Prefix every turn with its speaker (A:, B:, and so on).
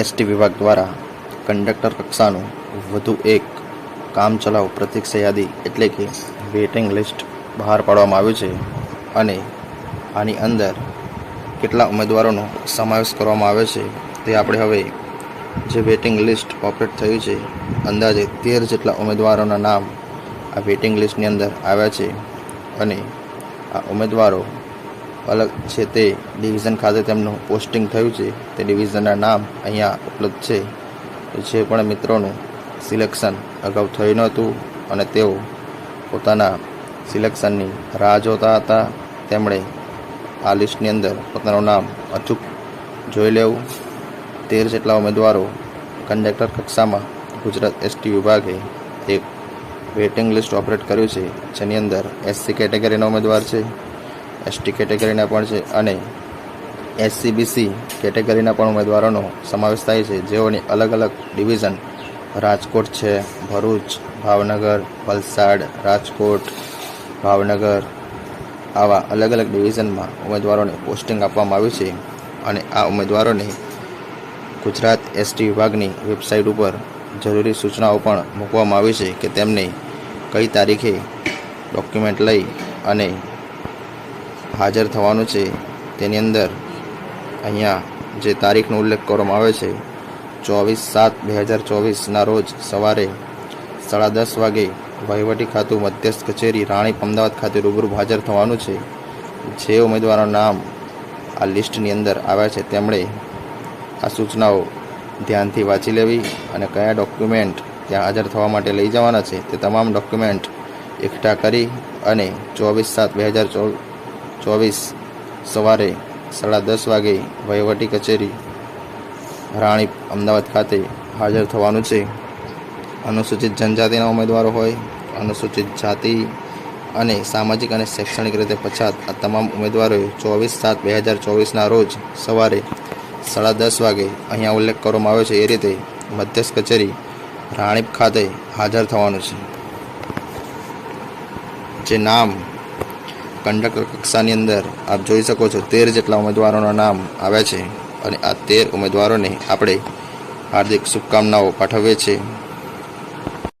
A: ST વિભાગ દ્વારા conductor કક્ષાનું વધુ એક કામચલાઉ પ્રતીક્ષા યાદી એટલે કે વેટિંગ લિસ્ટ બહાર પાડવામાં આવ્યું છે અને આની અંદર કેટલા ઉમેદવારોનો સમાવેશ કરવામાં આવે છે તે આપણે હવે જે વેટિંગ લિસ્ટ ઓપરેટ થયું છે, અંદાજે તેર જેટલા ઉમેદવારોના નામ આ વેટિંગ લિસ્ટની અંદર આવ્યા છે અને આ ઉમેદવારો અલગ છે તે ડિવિઝન ખાતે તેમનું પોસ્ટિંગ થયું છે. તે ડિવિઝનના નામ અહીંયા ઉપલબ્ધ છે. જે પણ મિત્રોનું સિલેક્શન અગાઉ થયું નહોતું અને તેઓ પોતાના સિલેક્શનની રાહ જોતા હતા. તેમણે આ લિસ્ટની અંદર પોતાનું નામ અચૂક જોઈ લેવું. તેર જેટલા ઉમેદવારો કંડક્ટર કક્ષામાં ગુજરાત એસટી વિભાગે એક વેટિંગ લિસ્ટ ઓપરેટ કર્યું છે, જેની અંદર એસસી કેટેગરીના ઉમેદવાર છે. એસટી કેટેગરીના પણ છે અને એસસીબીસી કેટેગરીના પણ ઉમેદવારોનો સમાવેશ થાય છે. જેઓની અલગ અલગ ડિવિઝન રાજકોટ છે, ભરૂચ, ભાવનગર, વલસાડ, રાજકોટ, ભાવનગર આવા અલગ અલગ ડિવિઝનમાં ઉમેદવારોને પોસ્ટિંગ આપવામાં આવ્યું છે અને આ ઉમેદવારોને ગુજરાત એસટી વિભાગની વેબસાઇટ ઉપર જરૂરી સૂચનાઓ પણ મૂકવામાં આવી છે કે તેમને કઈ તારીખે ડોક્યુમેન્ટ લઈ અને હાજર થવાનું છે. તેની અંદર અહીંયા જે તારીખનો ઉલ્લેખ કરવામાં આવે છે, ચોવીસ સાત બે હજાર ચોવીસના રોજ સવારે સાડા દસ વાગે વહીવટી ખાતું, મધ્યસ્થ કચેરી રાણીપ અમદાવાદ ખાતે રૂબરૂ હાજર થવાનું છે. જે ઉમેદવારોનું નામ આ લિસ્ટની અંદર આવ્યા છે, તેમણે આ સૂચનાઓ ધ્યાનથી વાંચી લેવી અને કયા ડોક્યુમેન્ટ ત્યાં હાજર થવા માટે લઈ જવાના છે, તે તમામ ડોક્યુમેન્ટ એકઠા કરી અને ચોવીસ સાત બે હજાર ચોવીસ સવારે સાડા દસ વાગે વહીવટી કચેરી રાણીપ અમદાવાદ ખાતે હાજર થવાનું છે. અનુસૂચિત જનજાતિના ઉમેદવારો હોય, અનુસૂચિત જાતિ અને સામાજિક અને શૈક્ષણિક રીતે પછાત આ તમામ ઉમેદવારોએ ચોવીસ સાત બે હજાર ચોવીસના રોજ સવારે સાડા દસ વાગે અહીંયા ઉલ્લેખ કરવામાં આવ્યો છે. એ રીતે મધ્યસ્થ કચેરી રાણીપ ખાતે હાજર થવાનું છે. જે નામ કંડક્ટર કક્ષાની અંદર આપ જોઈ શકો છો, તેર જેટલા ઉમેદવારોના નામ આવ્યા છે અને આ તેર ઉમેદવારોને આપણે હાર્દિક શુભકામનાઓ પાઠવીએ છીએ.